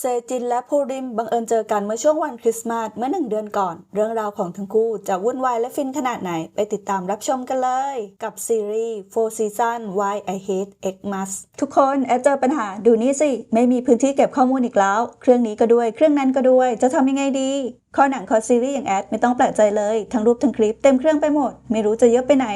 เซจินและภูริมบังเอิญเจอกันเมื่อช่วงวันคริสต์มาสเมื่อหนึ่งเดือนก่อน เรื่องราวของทั้งคู่จะวุ่นวายและฟินขนาดไหนไปติดตามรับชมกันเลย กับซีรีส์ Four Season Why I Hate Xmas ทุกคนแอดเจอปัญหาดูนี่สิ ไม่มีพื้นที่เก็บข้อมูลอีกแล้ว เครื่องนี้ก็ด้วย เครื่องนั้นก็ด้วย จะทำยังไงดีข้อหนังคอซีรีส์อย่างแอดไม่ต้องแปลกใจเลย ทั้งรูปทั้งคลิปเต็มเครื่องไปหมด ไม่รู้จะเยอะไปไหน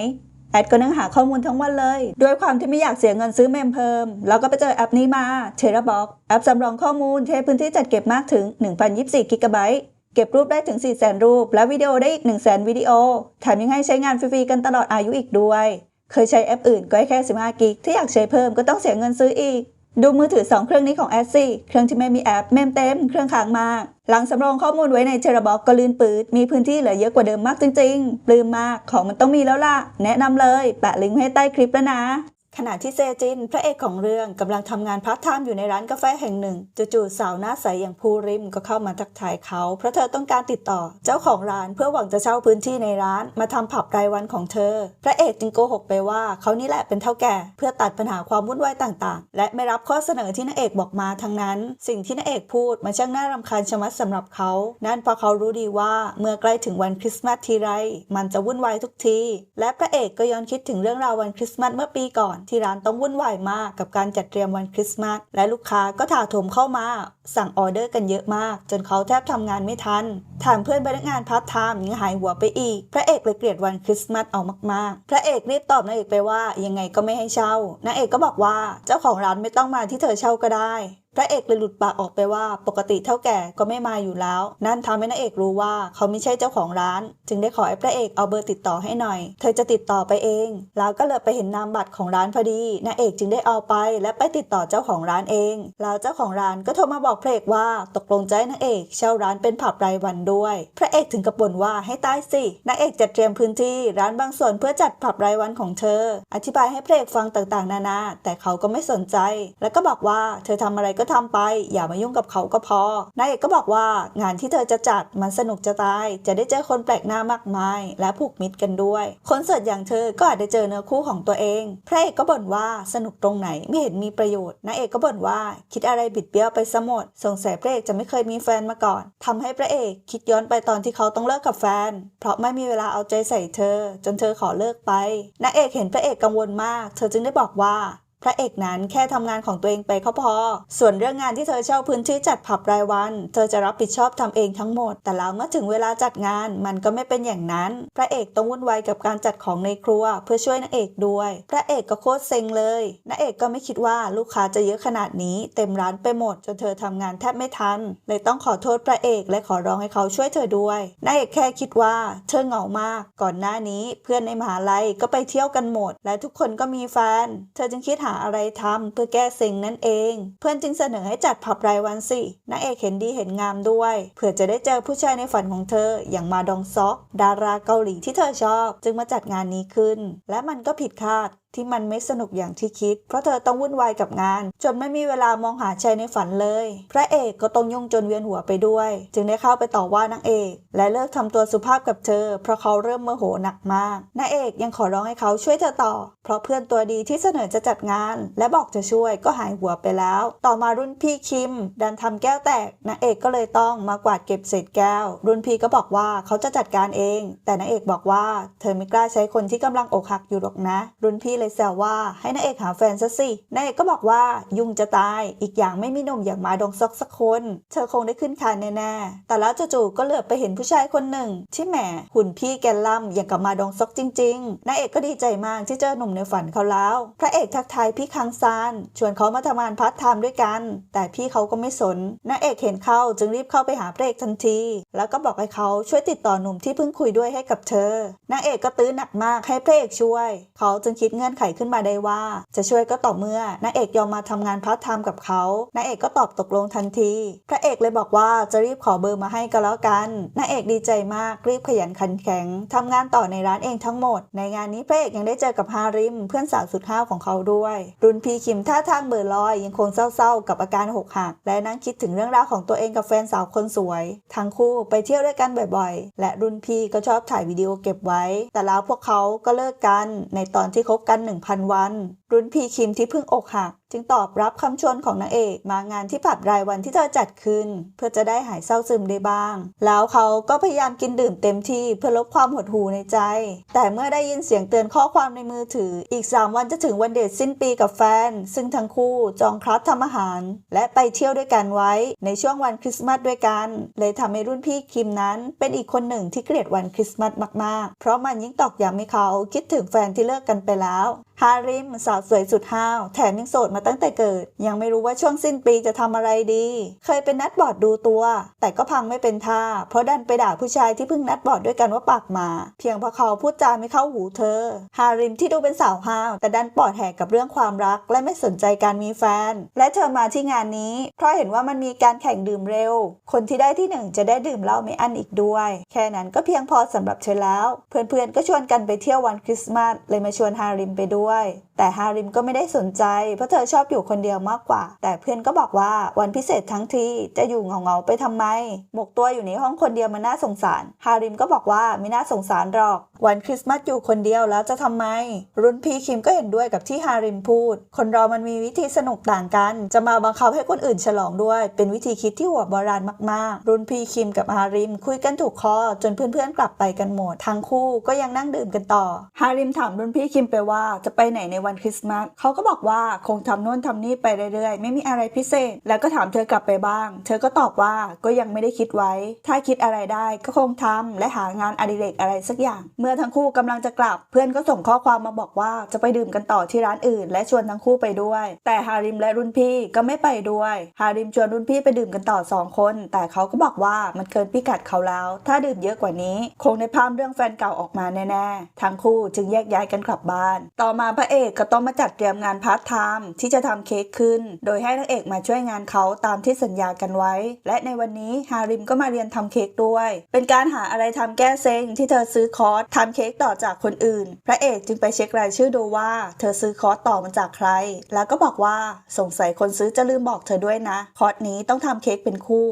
แอดก็นั่งหาข้อมูลทั้งวันเลย ด้วยความที่ไม่อยากเสียเงินซื้อเมมเพิ่มแล้วก็ไปเจอแอปนี้มา t e r a b o x แอปสำรองข้อมูลเทพื้นที่จัดเก็บมากถึง 1,024กิกะไบต์เก็บรูปได้ถึง400,000รูป และวิดีโอได้อีก 100,000 วิดีโอแถมยังให้ใช้งานฟรีๆกันตลอดอายุอีกด้วย เคยใช้แอปอื่นก็แค่ 15 กิก ถ้าอยากใช้เพิ่มก็ต้องเสียเงินซื้ออีก ดูมือถือ 2 เครื่องนี้ของแอสซี่เครื่องที่ไม่มีแอป เมมเต็ม เครื่องค้างมาก หลังสำรองข้อมูลไว้ในเทราบ็อกก็ลื่นปืด มีพื้นที่เหลือเยอะกว่าเดิมมากจริงๆ ปลื้มมาก ของมันต้องมีแล้วล่ะ แนะนำเลย แปะลิงก์ไว้ใต้คลิปแล้วนะ ขณะที่เซจิน พระเอกของเรื่องกำลังทำงานพาร์ทไทม์อยู่ในร้านกาแฟแห่งหนึ่งจู่ๆสาวหน้าใสอย่างภูริมก็เข้ามาทักทายเขา เพราะเธอต้องการติดต่อ เจ้าของร้านเพื่อหวังจะเช่าพื้นที่ในร้านมาทำผับรายวันของเธอ พระเอกจึงโกหกไปว่าเขานี่แหละเป็นเท่าแก่ เพื่อตัดปัญหาความวุ่นวายต่างๆ และไม่รับข้อเสนอที่นางเอกบอกมาทั้งนั้น สิ่งที่นางเอกพูดมันช่างน่ารำคาญชะมัดสำหรับเขา นั่นเพราะเขารู้ดีว่าเมื่อใกล้ถึงวันคริสต์มาสทีไรมันจะวุ่นวายทุกที และพระเอกก็ย้อนคิดถึงเรื่องราววันคริสต์มาสเมื่อปีก่อนที่ร้านต้องวุ่นวายมากกับการจัดเตรียมวันคริสต์มาสและลูกค้าก็ถาโถมเข้ามา สั่งออเดอร์กันเยอะมาก จนเขาแทบทำงานไม่ทันถามเพื่อนพนักงานพาร์ทไทม์ยังหายหัวไปอีก พระเอกเลยเกลียดวันคริสต์มาสเอามากๆ พระเอกรีบตอบนางเอกไปว่ายังไงก็ไม่ให้เช่านางเอกก็บอกว่าเจ้าของร้านไม่ต้องมาที่เธอเช่าก็ได้ พระเอกเลยหลุดปากออกไปว่า ปกติเท่าแก่ก็ไม่มาอยู่แล้ว นั่นทำให้นางเอกรู้ว่าเขาไม่ใช่เจ้าของร้าน จึงได้ขอให้พระเอกเอาเบอร์ติดต่อให้หน่อย เธอจะติดต่อไปเอง แล้วก็เลยไปเห็นนามบัตรของร้านพอดีนางเอกจึงได้เอาไป และไปติดต่อเจ้าของร้านเอง แล้วเจ้าของร้านก็โทรมาบอกพระเอกว่าตกลงใจนางเอกเช่าร้านเป็นผับรายวันด้วย พระเอกถึงกับบ่นว่าให้ตายสินางเอกจัดเตรียมพื้นที่ร้านบางส่วนเพื่อจัดผับรายวันของเธอ อธิบายให้พระเอกฟังต่างๆ นานา แต่เขาก็ไม่สนใจ แล้วก็บอกว่าเธอทำอะไรก็ทำไป อย่ามายุ่งกับเขาก็พอนายเอกก็บอกว่างานที่เธอจะจัดมันสนุกจะตาย จะได้เจอคนแปลกหน้ามากมาย และผูกมิตรกันด้วย คนเสิร์ตอย่างเธอก็อาจได้เจอเนื้อคู่ของตัวเองพระเอกก็บ่นว่าสนุกตรงไหนไม่เห็นมีประโยชน์นายเอกก็บ่นว่าคิดอะไรบิดเบี้ยวไปซะหมดสงสัยพระเอกจะไม่เคยมีแฟนมาก่อนทำให้พระเอกคิดย้อนไปตอนที่เขาต้องเลิกกับแฟน เพราะไม่มีเวลาเอาใจใส่เธอ จนเธอขอเลิกไปนายเอกเห็นพระเอกกังวลมาก เธอจึงได้บอกว่า พระเอกนั้นแค่ทำงานของตัวเองไปก็พอ ส่วนเรื่องงานที่เธอเช่าพื้นที่จัดผับรายวัน เธอจะรับผิดชอบทำเองทั้งหมด แต่แล้วเมื่อถึงเวลาจัดงานมันก็ไม่เป็นอย่างนั้น พระเอกต้องวุ่นวายกับการจัดของในครัว เพื่อช่วยนางเอกด้วย พระเอกก็โคตรเซ็งเลยนางเอกก็ไม่คิดว่าลูกค้าจะเยอะขนาดนี้ เต็มร้านไปหมดจนเธอทำงานแทบไม่ทัน เลยต้องขอโทษพระเอกและขอร้องให้เขาช่วยเธอด้วยนางเอกแค่คิดว่าเธอเหงามาก ก่อนหน้านี้ เพื่อนในมหาลัยก็ไปเที่ยวกันหมด และทุกคนก็มีแฟน เธอจึงคิดหาอะไรทำเพื่อแก้เซ็งนั่นเอง เพื่อนจึงเสนอให้จัดผับรายวันสินางเอกเห็นดีเห็นงามด้วยเผื่อจะได้เจอผู้ชายในฝันของเธออย่างมาดองซอก ดาราเกาหลีที่เธอชอบ จึงมาจัดงานนี้ขึ้น และมันก็ผิดคาด ที่มันไม่สนุกอย่างที่คิด เพราะเธอต้องวุ่นวายกับงาน จนไม่มีเวลามองหาชายในฝันเลย พระเอกก็ต้องยุ่งจนเวียนหัวไปด้วย จึงได้เข้าไปต่อว่านางเอก และเลิกทำตัวสุภาพกับเธอ เพราะเขาเริ่มโมโหหนักมากนางเอกยังขอร้องให้เขาช่วยเธอต่อ เพราะเพื่อนตัวดีที่เสนอจะจัดงาน และบอกจะช่วยก็หายหัวไปแล้ว ต่อมารุ่นพี่คิม ดันทำแก้วแตกนางเอกก็เลยต้องมากวาดเก็บเศษแก้ว รุ่นพี่ก็บอกว่าเขาจะจัดการเอง แต่นางเอกบอกว่า เธอไม่กล้าใช้คนที่กำลังอกหักอยู่หรอกนะ รุ่นพี่เลยแซวว่าให้นางเอกหาแฟนซะสินางเอกก็บอกว่ายุ่งจะตาย อีกอย่างไม่มีหนุ่มอย่างมาดงซอกสักคน เธอคงได้ขึ้นคานแน่ๆ แต่แล้วจู่ๆก็เหลือบไปเห็นผู้ชายคนหนึ่ง ที่แหมหุ่นพี่แกนล่ำอย่างกับมาดองซอกจริงๆนางเอกก็ดีใจมากที่เจอหนุ่มในฝันเขาแล้ว พระเอกทักทายพี่คังซานชวนเขามาทำงานพาร์ทไทม์ด้วยกัน แต่พี่เขาก็ไม่สนนางเอกเห็นเข้าจึงรีบเข้าไปหาพระเอกทันที แล้วก็บอกให้เขาช่วยติดต่อหนุ่มที่เพิ่งคุยด้วยให้กับเธอนางเอกก็ตื้อหนักมากให้พระเอกช่วย เขาจึงคิดเงื่อนไขขึ้นมาได้ว่า จะช่วยก็ต่อเมื่อนางเอกยอมมาทำงานพาร์ทไทม์กับเขานางเอกก็ตอบตกลงทันที พระเอกเลยบอกว่าจะรีบขอเบอร์มาให้ก็แล้วกันนางเอกดีใจมากรีบขยันขันแข็งทำงานต่อในร้านเองทั้งหมด ในงานนี้พระเอกยังได้เจอกับฮาริม เพื่อนสาวสุดห้าวของเขาด้วย รุนพีคิมท่าทางเบอร์ลอยยังคงเศร้าๆ กับอาการหกหัก และนั่งคิดถึงเรื่องราวของตัวเองกับแฟนสาวคนสวย ทั้งคู่ไปเที่ยวด้วยกันบ่อยๆ และรุนพีก็ชอบถ่ายวิดีโอเก็บไว้ แต่แล้วพวกเขาก็เลิกกันในตอนที่คบกัน1,000 วัน รุ่นพี่คิมที่เพิ่งอกหัก จึงตอบรับคำชวนของนางเอกมางานที่ผับรายวันที่เธอจัดขึ้น เพื่อจะได้หายเศร้าซึมได้บ้าง แล้วเขาก็พยายามกินดื่มเต็มที่เพื่อลบความหดหู่ในใจ แต่เมื่อได้ยินเสียงเตือนข้อความในมือถือ อีก 3 วันจะถึงวันเดทสิ้นปีกับแฟน ซึ่งทั้งคู่จองคลาสทำอาหาร และไปเที่ยวด้วยกันไว้ ในช่วงวันคริสต์มาสด้วยกัน เลยทำให้รุ่นพี่คิมนั้น เป็นอีกคนหนึ่งที่เกลียดวันคริสต์มาสมากๆ เพราะมันยิ่งตอกย้ำให้เขาคิดถึงแฟนที่เลิกกันไปแล้ว ฮาริมสาวสวยสุดห้าวแถมยังโสดมาตั้งแต่เกิด ยังไม่รู้ว่าช่วงสิ้นปีจะทำอะไรดี เคยเป็นนัดบอดดูตัว แต่ก็พังไม่เป็นท่า เพราะดันไปด่าผู้ชายที่เพิ่งนัดบอดด้วยกันว่าปากหมา เพียงเพราะเขาพูดจาไม่เข้าหูเธอ ฮาริมที่ดูเป็นสาวห้าว แต่ดันปอดแหกกับเรื่องความรัก และไม่สนใจการมีแฟน และเธอมาที่งานนี้ เพราะเห็นว่ามันมีการแข่งดื่มเร็ว คนที่ได้ที่หนึ่งจะได้ดื่มเหล้าไม่อั้นอีกด้วย แค่นั้นก็เพียงพอสำหรับเธอแล้ว เพื่อนๆก็ชวนกันไปเที่ยววันคริสต์มาสเลยมาชวนฮาริมไปด้วย why? แต่ฮาริมก็ไม่ได้สนใจ เพราะเธอชอบอยู่คนเดียวมากกว่า แต่เพื่อนก็บอกว่าวันพิเศษทั้งทีจะอยู่เงาๆไปทำไม หมกตัวอยู่ในห้องคนเดียวมันน่าสงสาร ฮาริมก็บอกว่าไม่น่าสงสารหรอก วันคริสต์มาสอยู่คนเดียวแล้วจะทำไม รุ่นพี่คิมก็เห็นด้วยกับที่ฮาริมพูด คนเรามันมีวิธีสนุกต่างกัน จะมาบังคับให้คนอื่นฉลองด้วย เป็นวิธีคิดที่หัวโบราณมากๆ รุ่นพี่คิมกับฮาริมคุยกันถูกคอจนเพื่อนๆกลับไปกันหมด ทั้งคู่ก็ยังนั่งดื่มกันต่อ ฮาริมถามรุ่นพี่คิมไปว่าจะไปไหนในวันคริสต์มาสเขาก็บอกว่าคงทำโน่นทำนี่ไปเรื่อยๆ ไม่มีอะไรพิเศษ แล้วก็ถามเธอกลับไปบ้าง เธอก็ตอบว่าก็ยังไม่ได้คิดไว้ ถ้าคิดอะไรได้ก็คงทำและหางานอดิเรกอะไรสักอย่าง เมื่อทั้งคู่กำลังจะกลับ เพื่อนก็ส่งข้อความมาบอกว่าจะไปดื่มกันต่อที่ร้านอื่น และชวนทั้งคู่ไปด้วย แต่ฮาริมและรุ่นพี่ก็ไม่ไปด้วยฮาริมชวนรุ่นพี่ไปดื่มกันต่อสองคน แต่เขาก็บอกว่ามันเกินพิกัดเขาแล้ว ถ้าดื่มเยอะกว่านี้ คงในภาพเรื่องแฟนเก่าออกมาแน่ๆทั้งคู่จึงแยกย้ายกันกลับบ้าน ต่อมาพระเอกก็ต้องมาจัดเตรียมงานพาร์ทไทม์ที่จะทำเค้กขึ้น โดยให้นางเอกมาช่วยงานเขาตามที่สัญญากันไว้ และในวันนี้ฮาริมก็มาเรียนทำเค้กด้วย เป็นการหาอะไรทำแก้เซ็งที่เธอซื้อคอร์สทำเค้กต่อจากคนอื่น พระเอกจึงไปเช็ครายชื่อดูว่า เธอซื้อคอร์สต่อมาจากใคร แล้วก็บอกว่าสงสัยคนซื้อจะลืมบอกเธอด้วยนะ คอร์สนี้ต้องทำเค้กเป็นคู่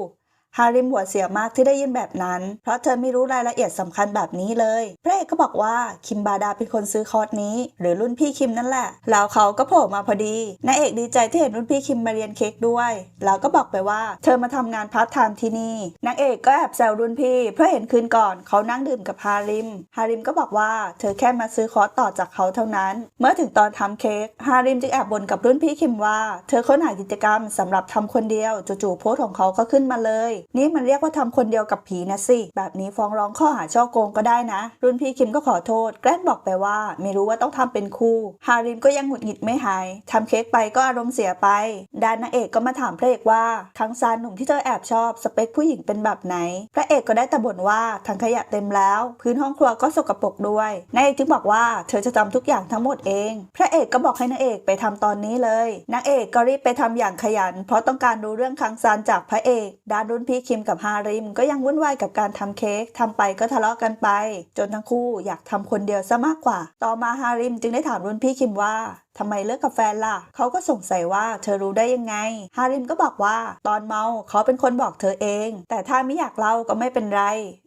ฮาริมหัวเสียมากที่ได้ยินแบบนั้น เพราะเธอไม่รู้รายละเอียดสำคัญแบบนี้เลยพระเอกก็บอกว่าคิมบาดาเป็นคนซื้อคอร์สนี้ หรือรุ่นพี่คิมนั่นแหละ แล้วเขาก็โผล่มาพอดีนายเอกดีใจที่เห็นรุ่นพี่คิมมาเรียนเค้กด้วย แล้วก็บอกไปว่า เธอมาทำงานพาร์ทไทม์ที่นี่นางเอกก็แอบแซวรุ่นพี่ เพราะเห็นคืนก่อนเขานั่งดื่มกับฮาริม ฮาริมก็บอกว่าเธอแค่มาซื้อคอร์สต่อจากเขาเท่านั้น เมื่อถึงตอนทำเค้กฮาริมจึงแอบบ่นกับรุ่นพี่คิมว่า เธอค้นหากิจกรรมสำหรับทำคนเดียวจู่ๆโพสของเขาก็ขึ้นมาเลยนี่มันเรียกว่าทำคนเดียวกับผีนะสิ แบบนี้ฟ้องร้องข้อหาช่อโกงก็ได้นะ รุ่นพี่คิมก็ขอโทษ แกล้งบอกไปว่า ไม่รู้ว่าต้องทำเป็นคู่ ฮาริมก็ยังหงุดหงิดไม่หายทำเค้กไปก็อารมณ์เสียไปดานนางเอกก็มาถามพระเอกว่าคังซานหนุ่มที่เธอแอบชอบสเปคผู้หญิงเป็นแบบไหน พระเอกก็ได้แต่บ่นว่าถังขยะเต็มแล้ว พื้นห้องครัวก็สกปรกด้วยนางเอกจึงบอกว่าเธอจะทำทุกอย่างทั้งหมดเอง พระเอกก็บอกให้นางเอกไปทำตอนนี้เลยนางเอกก็รีบไปทำอย่างขยัน เพราะต้องการรู้เรื่องคังซานจากพระเอกดานรุ่นพี่คิมกับฮาริม ก็ยังวุ่นวายกับการทำเค้กทำไปก็ทะเลาะกันไป จนทั้งคู่อยากทำคนเดียวซะมากกว่า ต่อมาฮาริมจึงได้ถามรุ่นพี่คิมว่าทำไมเลิกกับแฟนล่ะ เขาก็สงสัยว่าเธอรู้ได้ยังไง ฮาริมก็บอกว่า ตอนเมาเขาเป็นคนบอกเธอเอง แต่ถ้าไม่อยากเล่าก็ไม่เป็นไร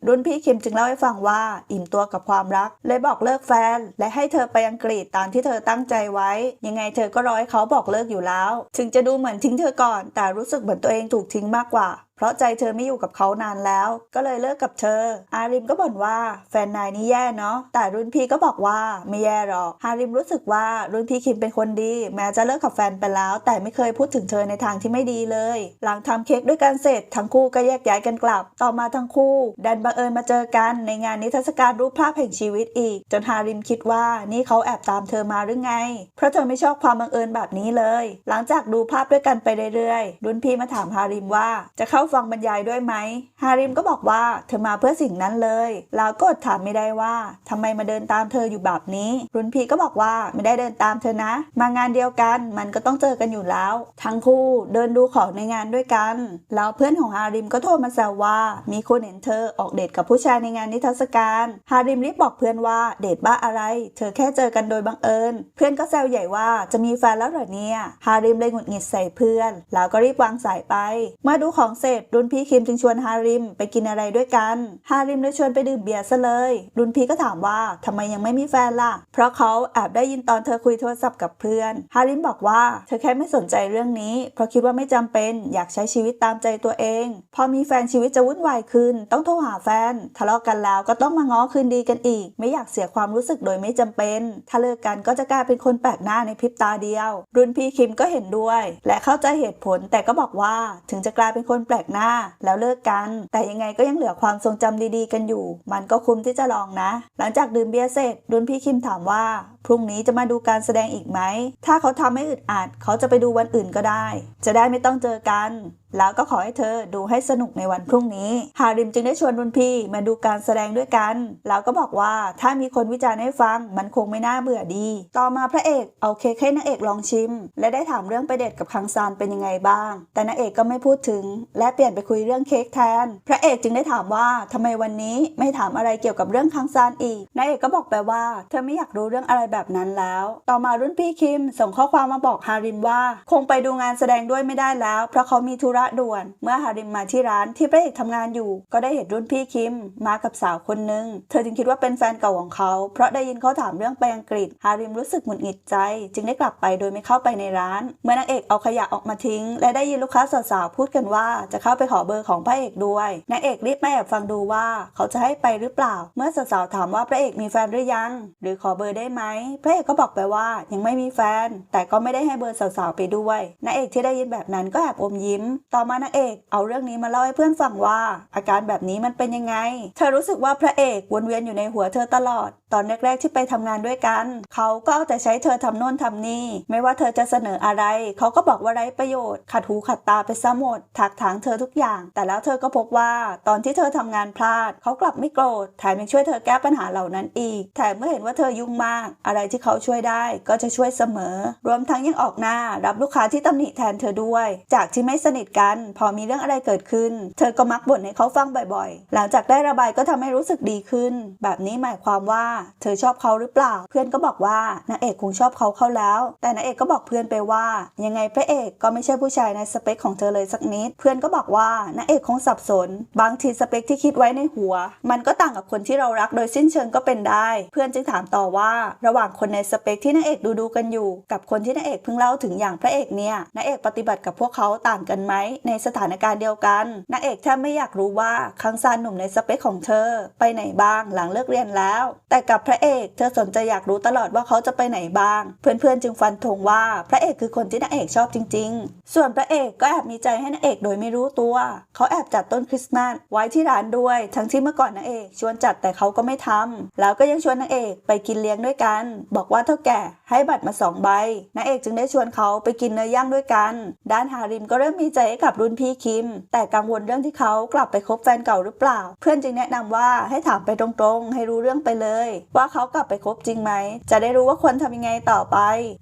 รุ่นพี่คิมจึงเล่าให้ฟังว่า อิ่มตัวกับความรัก เลยบอกเลิกแฟน และให้เธอไปอังกฤษตามที่เธอตั้งใจไว้ ยังไงเธอก็รอให้เขาบอกเลิกอยู่แล้ว ถึงจะดูเหมือนทิ้งเธอก่อน แต่รู้สึกเหมือนตัวเองถูกทิ้งมากกว่า เพราะใจเธอไม่อยู่กับเขานานแล้ว ก็เลยเลิกกับเธอ อาริมก็บ่นว่าแฟนนายนี่แย่เนาะแต่รุ่นพี่ก็บอกว่าไม่แย่หรอกฮาริมรู้สึกว่ารุ่นพี่คิมเป็นคนดี แม้จะเลิกกับแฟนไปแล้ว แต่ไม่เคยพูดถึงเธอในทางที่ไม่ดีเลย หลังทำเค้กด้วยกันเสร็จทั้งคู่ก็แยกย้ายกันกลับ ต่อมาทั้งคู่ดันบังเอิญมาเจอกันในงานนิทรรศการรูปภาพแห่งชีวิตอีก จนฮาริมคิดว่านี่เขาแอบตามเธอมาหรือไง เพราะเธอไม่ชอบความบังเอิญแบบนี้เลย หลังจากดูภาพด้วยกันไปเรื่อยๆ รุ่นพี่มาถามฮาริมว่าจะเข้าฟังบรรยายด้วยไหม ฮาริมก็บอกว่าเธอมาเพื่อสิ่งนั้นเลยแล้วก็อดถามไม่ได้ว่าทำไมมาเดินตามเธออยู่แบบนี้ รุนพีก็บอกว่าไม่ได้เดินตามเธอนะ มางานเดียวกันมันก็ต้องเจอกันอยู่แล้ว ทั้งคู่เดินดูของในงานด้วยกัน แล้วเพื่อนของฮาริมก็โทรมาแซวว่า มีคนเห็นเธอออกเดทกับผู้ชายในงานนิทรรศการ ฮาริมรีบบอกเพื่อนว่าเดทบ้าอะไร เธอแค่เจอกันโดยบังเอิญ เพื่อนก็แซวใหญ่ว่าจะมีแฟนแล้วเหรอเนี่ย ฮาริมเลยหงุดหงิดใส่เพื่อน แล้วก็รีบวางสายไปเมื่อดูของเสร็จจรุ่นพี่คิมจึงชวนฮาริมไปกินอะไรด้วยกัน ฮาริมเลยชวนไปดื่มเบียร์ซะเลย รุ่นพี่ก็ถามว่าทำไมยังไม่มีแฟนล่ะ เพราะเขาแอบได้ยินตอนเธอคุยโทรศัพท์กับเพื่อน ฮาริมบอกว่าเธอแค่ไม่สนใจเรื่องนี้ เพราะคิดว่าไม่จำเป็นอยากใช้ชีวิตตามใจตัวเอง พอมีแฟนชีวิตจะวุ่นวายขึ้น ต้องโทรหาแฟน ทะเลาะกันแล้วก็ต้องมาง้อคืนดีกันอีก ไม่อยากเสียความรู้สึกโดยไม่จำเป็น ถ้าเลิกกันก็จะกลายเป็นคนแปลกหน้าในพริบตาเดียว รุ่นพี่คิมก็เห็นด้วย และเข้าใจเหตุผลแต่ก็บอกว่าถึงจะกลายเป็นคนแปลกหน้า แล้วเลิกกัน แต่ยังไงก็ยังเหลือความทรงจำดีๆ กันอยู่ มันก็คุ้มที่จะลองนะ หลังจากดื่มเบียร์เสร็จรุ่นพี่คิมถามว่า พรุ่งนี้จะมาดูการแสดงอีกไหม ถ้าเขาทำให้อึดอัดเขาจะไปดูวันอื่นก็ได้ จะได้ไม่ต้องเจอกัน แล้วก็ขอให้เธอดูให้สนุกในวันพรุ่งนี้ฮาริมจึงได้ชวนรุ่นพี่มาดูการแสดงด้วยกัน แล้วก็บอกว่าถ้ามีคนวิจารณ์ให้ฟัง มันคงไม่น่าเบื่อดี ต่อมาพระเอกเอาเค้กให้นางเอกลองชิม และได้ถามเรื่องไปเดทกับคังซานเป็นยังไงบ้าง แต่นางเอกก็ไม่พูดถึง และเปลี่ยนไปคุยเรื่องเค้กแทน พระเอกจึงได้ถามว่าทำไมวันนี้ไม่ถามอะไรเกี่ยวกับเรื่องคังซานอีกนางเอกก็บอกไปว่า เธอไม่อยากรู้เรื่องอะไรแบบนั้นแล้ว ต่อมารุ่นพี่คิมส่งข้อความมาบอกฮาริมว่า คงไปดูงานแสดงด้วยไม่ได้แล้ว เพราะเขามีธุระด่วน เมื่อฮาริมมาที่ร้านที่พระเอกทำงานอยู่ ก็ได้เห็นรุ่นพี่คิมมากับสาวคนหนึ่งเธอจึงคิดว่าเป็นแฟนเก่าของเขา เพราะได้ยินเขาถามเรื่องไปอังกฤษฮาริมรู้สึกหงุดหงิดใจ จึงได้กลับไปโดยไม่เข้าไปในร้าน เมื่อนางเอกเอาขยะออกมาทิ้ง และได้ยินลูกค้าสาวๆพูดกันว่าจะเข้าไปขอเบอร์ของพระเอกด้วยนางเอกรีบมาแอบฟังดูว่าเขาจะให้ไปหรือเปล่า เมื่อสาวๆถามว่าพระเอกมีแฟนหรือยัง หรือขอเบอร์ได้ไหมพระเอกก็บอกไปว่ายังไม่มีแฟน แต่ก็ไม่ได้ให้เบอร์สาวๆไปด้วยนางเอกที่ได้ยินแบบนั้นก็แอบอมยิ้ม ต่อมานางเอกเอาเรื่องนี้มาเล่าให้เพื่อนฟังว่า อาการแบบนี้มันเป็นยังไง เธอรู้สึกว่าพระเอกวนเวียนอยู่ในหัวเธอตลอด ตอนแรกๆที่ไปทำงานด้วยกัน เขาก็เอาแต่ใช้เธอทำโน่นทำนี่ ไม่ว่าเธอจะเสนออะไร เขาก็บอกว่าไร้ประโยชน์ ขัดหูขัดตาไปซะหมด ถักถางเธอทุกอย่าง แต่แล้วเธอก็พบว่าตอนที่เธอทำงานพลาด เขากลับไม่โกรธ แถมยังช่วยเธอแก้ปัญหาเหล่านั้นอีก แถมเมื่อเห็นว่าเธอยุ่งมากอะไรที่เขาช่วยได้ก็จะช่วยเสมอ รวมทั้งยังออกหน้ารับลูกค้าที่ตำหนิแทนเธอด้วย จากที่ไม่สนิทกัน พอมีเรื่องอะไรเกิดขึ้น เธอก็มักบ่นให้เขาฟังบ่อยๆ หลังจากได้ระบายก็ทำให้รู้สึกดีขึ้น แบบนี้หมายความว่า เธอชอบเขาหรือเปล่า เพื่อนก็บอกว่านางเอกคงชอบเขาเข้าแล้ว แต่นางเอกก็บอกเพื่อนไปว่า ยังไงพระเอกก็ไม่ใช่ผู้ชายในสเปคของเธอเลยสักนิด เพื่อนก็บอกว่านางเอกคงสับสน บางทีสเปคที่คิดไว้ในหัว มันก็ต่างกับคนที่เรารักโดยสิ้นเชิงก็เป็นได้ เพื่อนจึงถามต่อว่าระหว่างว่างคนในสเปคที่นางเอกดูดูกันอยู่ กับคนที่นางเอกเพิ่งเล่าถึงอย่างพระเอกเนี่ยนางเอกปฏิบัติกับพวกเขาต่างกันไหมในสถานการณ์เดียวกันนางเอกแทบไม่อยากรู้ว่าคังซานหนุ่มในสเปคของเธอ ไปไหนบ้างหลังเลิกเรียนแล้ว แต่กับพระเอกเธอสนใจอยากรู้ตลอดว่าเขาจะไปไหนบ้าง เพื่อนๆจึงฟันธงว่าพระเอกคือคนที่นางเอกชอบจริง ๆ ส่วนพระเอกก็แอบมีใจให้นางเอกโดยไม่รู้ตัว เขาแอบจัดต้นคริสต์มาสไว้ที่ร้านด้วย ทั้งที่เมื่อก่อนนางเอกชวนจัดแต่เขาก็ไม่ทำแล้วก็ยังชวนนางเอกไปกินเลี้ยงด้วยกันบอกว่าเท่าแก่ให้บัตรมาสองใบนางเอกจึงได้ชวนเขาไปกินเนื้อย่างด้วยกัน ด้านฮาริมก็เริ่มมีใจให้กับรุ่นพี่คิม แต่กังวลเรื่องที่เขากลับไปคบแฟนเก่าหรือเปล่า เพื่อนจึงแนะนำว่าให้ถามไปตรงๆ ให้รู้เรื่องไปเลย ว่าเขากลับไปคบจริงไหม จะได้รู้ว่าควรทำยังไงต่อไป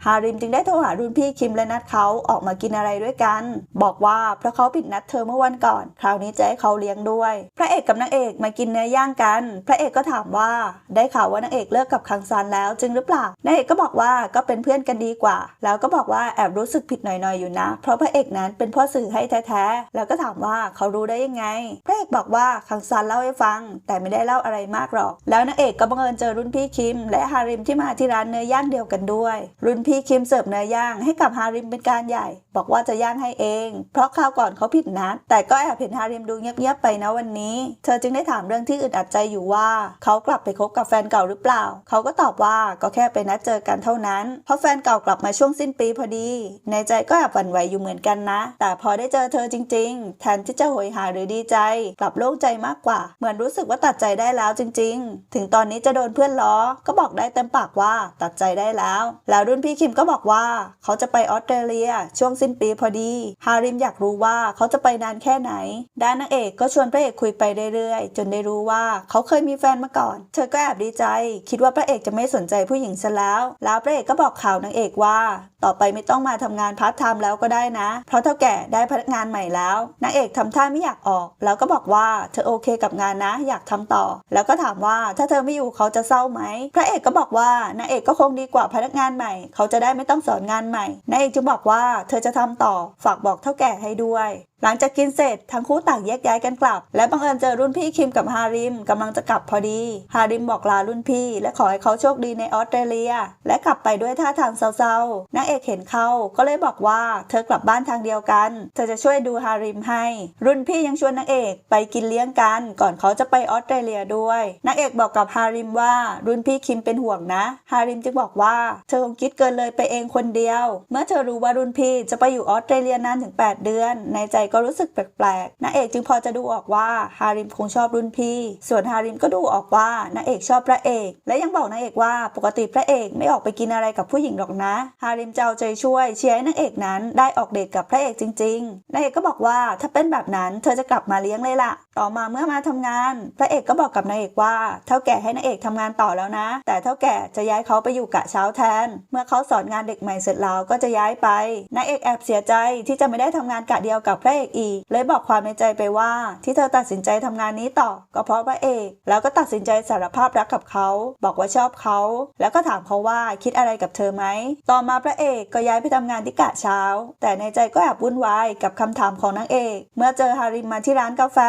ฮาริมจึงได้โทรหารุ่นพี่คิมและนัดเขาออกมากินอะไรด้วยกัน บอกว่าเพราะเขาผิดนัดเธอเมื่อวันก่อน คราวนี้จะให้เขาเลี้ยงด้วย พระเอกกับนางเอกมากินเนื้อย่างกัน พระเอกก็ถามว่าได้ข่าวว่านางเอกเลิกกับคังซานแล้วจริงรือเปล่านางเอกก็บอกว่าก็เป็นเพื่อนกันดีกว่า แล้วก็บอกว่าแอบรู้สึกผิดหน่อยๆอยู่นะ เพราะพระเอกนั้นเป็นพ่อสื่อให้แท้ๆ แล้วก็ถามว่าเขารู้ได้ยังไง พระเอกบอกว่าคังซานเล่าให้ฟัง แต่ไม่ได้เล่าอะไรมากหรอก แล้วนางเอกก็บังเอิญเจอรุ่นพี่คิม และฮาริมที่มาที่ร้านเนื้อย่างเดียวกันด้วย รุ่นพี่คิมเสิร์ฟเนื้อย่างให้กับฮาริมเป็นการใหญ่ บอกว่าจะย่างให้เอง เพราะคราวก่อนเขาผิดนัด แต่ก็แอบเห็นฮาริมดูเงียบๆไปนะวันนี้ เธอจึงได้ถามเรื่องที่อึดอัดใจอยู่ว่า เขากลับไปคบกับแฟนเก่าหรือเปล่า เขาก็ตอบว่าก็แค่ไปนัดเจอกันเท่านั้น เพราะแฟนเก่ากลับมาช่วงสิ้นปีพอดี ในใจก็แอบหวั่นไหวอยู่เหมือนกันนะ แต่พอได้เจอเธอจริง ๆ แทนที่จะโหยหาหรือดีใจ กลับโล่งใจมากกว่า เหมือนรู้สึกว่าตัดใจได้แล้วจริง ๆ ถึงตอนนี้จะโดนเพื่อนล้อ ก็บอกได้เต็มปากว่าตัดใจได้แล้ว แล้วรุ่นพี่คิมก็บอกว่า เขาจะไปออสเตรเลีย ช่วงสิ้นปีพอดี ฮาริมอยากรู้ว่าเขาจะไปนานแค่ไหน ด้านนางเอกก็ชวนพระเอกคุยไปเรื่อยๆ จนได้รู้ว่าเขาเคยมีแฟนมาก่อน เธอก็แอบดีใจ คิดว่าพระเอกจะไม่สนใจผู้หญิงซะแล้ว แล้วพระเอกก็บอกข่าวนางเอกว่า ต่อไปไม่ต้องมาทำงานพาร์ทไทม์แล้วก็ได้นะ เพราะเท่าแก่ได้พนักงานใหม่แล้วนางเอกทำท่าไม่อยากออก แล้วก็บอกว่าเธอโอเคกับงานนะ อยากทำต่อ แล้วก็ถามว่าถ้าเธอไม่อยู่เขาจะเศร้าไหมพระเอกก็บอกว่านางเอกก็คงดีกว่าพนักงานใหม่ เขาจะได้ไม่ต้องสอนงานใหม่นางเอกจึงบอกว่าเธอจะทำต่อฝากบอกเท่าแก่ให้ด้วย หลังจากกินเสร็จทั้งคู่ต่างแยกย้ายกันกลับ และบังเอิญเจอรุ่นพี่คิมกับฮาริมกำลังจะกลับพอดี ฮาริมบอกลารุ่นพี่ และขอให้เขาโชคดีในออสเตรเลีย และกลับไปด้วยท่าทางเศร้าๆนางเอกเห็นเขาก็เลยบอกว่าเธอกลับบ้านทางเดียวกัน เธอจะช่วยดูฮาริมให้ รุ่นพี่ยังชวนนางเอกไปกินเลี้ยงกัน ก่อนเขาจะไปออสเตรเลียด้วยนางเอกบอกกับฮาริมว่ารุ่นพี่คิมเป็นห่วงนะ ฮาริมจึงบอกว่าเธอคงคิดเกินเลยไปเองคนเดียว เมื่อเธอรู้ว่ารุ่นพี่จะไปอยู่ออสเตรเลียนานถึง 8 เดือน ในใจก็รู้สึกแปลกๆนางเอกจึงพอจะดูออกว่าฮาริมคงชอบรุ่นพี่ ส่วนฮาริมก็ดูออกว่านางเอกชอบพระเอก และยังบอกนางเอกว่าปกติพระเอกไม่ออกไปกินอะไรกับผู้หญิงหรอกนะ ฮาริมจะเอาใจช่วยเชียร์ให้นางเอกนั้นได้ออกเดทกับพระเอกจริงๆนางเอกก็บอกว่าถ้าเป็นแบบนั้นเธอจะกลับมาเลี้ยงเลยล่ะ ต่อมาเมื่อมาทำงาน พระเอกก็บอกกับนางเอกว่าเท่าแก่ให้นางเอกทำงานต่อแล้วนะ แต่เท่าแก่จะย้ายเขาไปอยู่กะเช้าแทน เมื่อเขาสอนงานเด็กใหม่เสร็จแล้วก็จะย้ายไปนางเอกแอบเสียใจที่จะไม่ได้ทำงานกะเดียวกับพระเอกอีก เลยบอกความในใจไปว่า ที่เธอตัดสินใจทำงานนี้ต่อ ก็เพราะพระเอก แล้วก็ตัดสินใจสารภาพรักกับเขา บอกว่าชอบเขา แล้วก็ถามเขาว่าคิดอะไรกับเธอไหม ต่อมาพระเอกก็ย้ายไปทำงานที่กะเช้า แต่ในใจก็แอบวุ่นวายกับคำถามของนางเอก เมื่อเจอฮาริมมาที่ร้านกาแฟ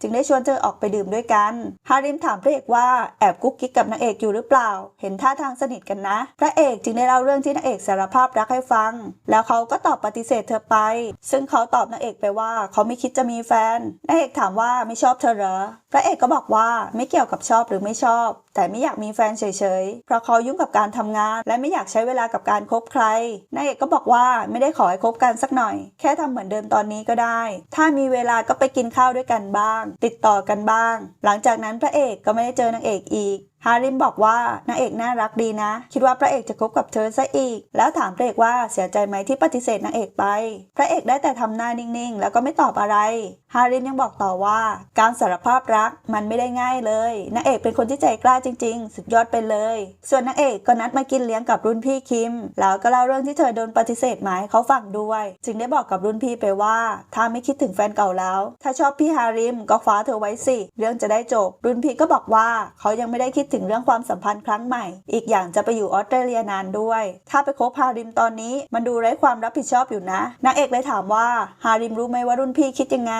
จึงได้ชวนเธอออกไปดื่มด้วยกัน ฮาริมถามพระเอกว่าแอบกุ๊กกิ๊กกับนางเอกอยู่หรือเปล่า เห็นท่าทางสนิทกันนะ พระเอกจึงได้เล่าเรื่องที่นางเอกสารภาพรักให้ฟัง แล้วเขาก็ตอบปฏิเสธเธอไป ซึ่งเขาตอบนางเอกไปว่าเขาไม่คิดจะมีแฟนนางเอกถามว่าไม่ชอบเธอเหรอ พระเอกก็บอกว่าไม่เกี่ยวกับชอบหรือไม่ชอบ แต่ไม่อยากมีแฟนเฉยๆ เพราะเขายุ่งกับการทำงาน และไม่อยากใช้เวลากับการคบใครนางเอกก็บอกว่าไม่ได้ขอให้คบกันสักหน่อย แค่ทำเหมือนเดิมตอนนี้ก็ได้ ถ้ามีเวลาก็ไปกินข้าวด้วยกันบ้าง ติดต่อกันบ้าง หลังจากนั้นพระเอกก็ไม่ได้เจอนางเอกอีก ฮาริมบอกว่านางเอกน่ารักดีนะ คิดว่าพระเอกจะคบกับเธอซะอีก แล้วถามพระเอกว่าเสียใจไหมที่ปฏิเสธนางเอกไป พระเอกได้แต่ทำหน้านิ่งๆ แล้วก็ไม่ตอบอะไร ฮาริมยังบอกต่อว่า การสารภาพรักมันไม่ได้ง่ายเลยนางเอกเป็นคนที่ใจกล้าจริง ๆ สุดยอดไปเลย ส่วนนางเอกก็นัดมากินเลี้ยงกับรุ่นพี่คิม แล้วก็เล่าเรื่องที่เธอโดนปฏิเสธมาให้เขาฟังด้วย จึงได้บอกกับรุ่นพี่ไปว่า ถ้าไม่คิดถึงแฟนเก่าแล้ว ถ้าชอบพี่ฮาริมก็คว้าเธอไว้สิ เรื่องจะได้จบ รุ่นพี่ก็บอกว่าเขายังไม่ได้คิดถึงเรื่องความสัมพันธ์ครั้งใหม่ อีกอย่างจะไปอยู่ออสเตรเลียนานด้วย ถ้าไปคบฮาริมตอนนี้ มันดูไร้ความรับผิดชอบอยู่นะ นางเอกเลยถามว่าฮาริมรู้ไหมว่ารุ่นพี่คิดยังไง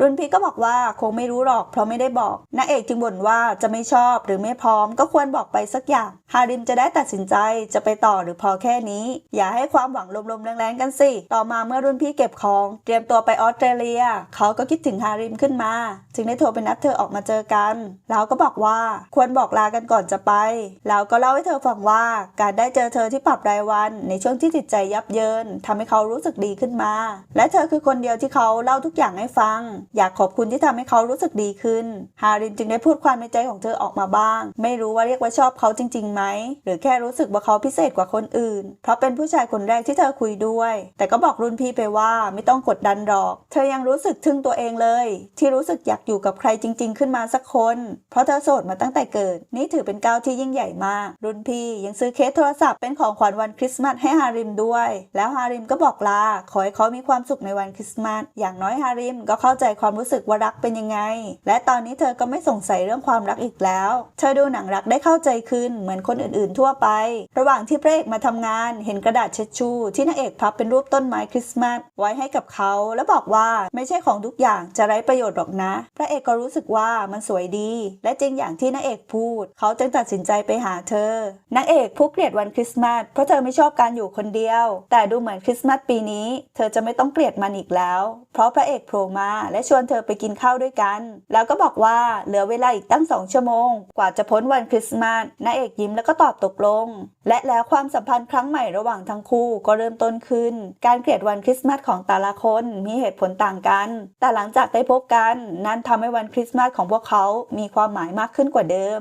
รุ่นพี่ก็บอกว่าคงไม่รู้หรอก เพราะไม่ได้บอกนางเอกจึงบ่นว่าจะไม่ชอบหรือไม่พร้อมก็ควรบอกไปสักอย่าง ฮาริมจะได้ตัดสินใจจะไปต่อหรือพอแค่นี้ อย่าให้ความหวังลมๆแรงๆกันสิ ต่อมาเมื่อรุ่นพี่เก็บของ เตรียมตัวไปออสเตรเลีย เขาก็คิดถึงฮาริมขึ้นมา จึงได้โทรไปนัดเธอออกมาเจอกัน แล้วก็บอกว่าควรบอกลากันก่อนจะไป แล้วก็เล่าให้เธอฟังว่าการได้เจอเธอที่ปรับรายวัน ในช่วงที่จิตใจยับเยินทำให้เขารู้สึกดีขึ้นมา และเธอคือคนเดียวที่เขาเล่าทุกอย่างให้ฟัง อยากขอบคุณที่ทำให้เขารู้สึกดีขึ้น ฮาริมจึงได้พูดความในใจของเธอออกมาบ้าง ไม่รู้ว่าเรียกว่าชอบเขาจริงๆไหมหรือแค่รู้สึกว่าเขาพิเศษกว่าคนอื่น เพราะเป็นผู้ชายคนแรกที่เธอคุยด้วย แต่ก็บอกรุ่นพี่ไปว่าไม่ต้องกดดันหรอก เธอยังรู้สึกทึ่งตัวเองเลย ที่รู้สึกอยากอยู่กับใครจริง ๆ ขึ้นมาสักคน เพราะเธอโสดมาตั้งแต่เกิด นี่ถือเป็นก้าวที่ยิ่งใหญ่มาก รุ่นพี่ยังซื้อเคสโทรศัพท์เป็นของขวัญวันคริสต์มาสให้ฮาริมด้วย แล้วฮาริมก็บอกลา ขอให้เขามีความสุขในวันคริสต์มาส อย่างน้อยฮาริมก็เข้าใจความรู้สึกว่ารักเป็นยังไง และตอนนี้เธอก็ไม่สงสัยเรื่องความรักอีกแล้ว เธอดูหนังรักได้เข้าใจขึ้นเหมือนคนอื่นๆ ทั่วไป ระหว่างที่พระเอกมาทำงาน เห็นกระดาษเช็ดชู ที่นางเอกพับเป็นรูปต้นไม้คริสต์มาสไว้ให้กับเขา แล้วบอกว่าไม่ใช่ของทุกอย่างจะไร้ประโยชน์หรอกนะ พระเอกก็รู้สึกว่ามันสวยดี และจริงอย่างที่นางเอกพูดเขาจึงตัดสินใจไปหาเธอนางเอกผู้เกลียดวันคริสต์มาสเพราะเธอไม่ชอบการอยู่คนเดียว แต่ดูเหมือนคริสต์มาสปีนี้ เธอจะไม่ต้องเกลียดมันอีกแล้ว เพราะพระเอกโผล่มาและชวนเธอไปกินข้าวด้วยกัน แล้วก็บอกว่าเหลือเวลาอีกตั้งสองชั่วโมง กว่าจะพ้นวันคริสต์มาสนางเอกยิ้มแล้วก็ตอบตกลง และแล้วความสัมพันธ์ครั้งใหม่ระหว่างทั้งคู่ก็เริ่มต้นขึ้น การเกลียดวันคริสต์มาสของแต่ละคนมีเหตุผลต่างกัน แต่หลังจากได้พบกัน นั่นทำให้วันคริสต์มาสของพวกเขามีความหมายมากขึ้นกว่าเดิม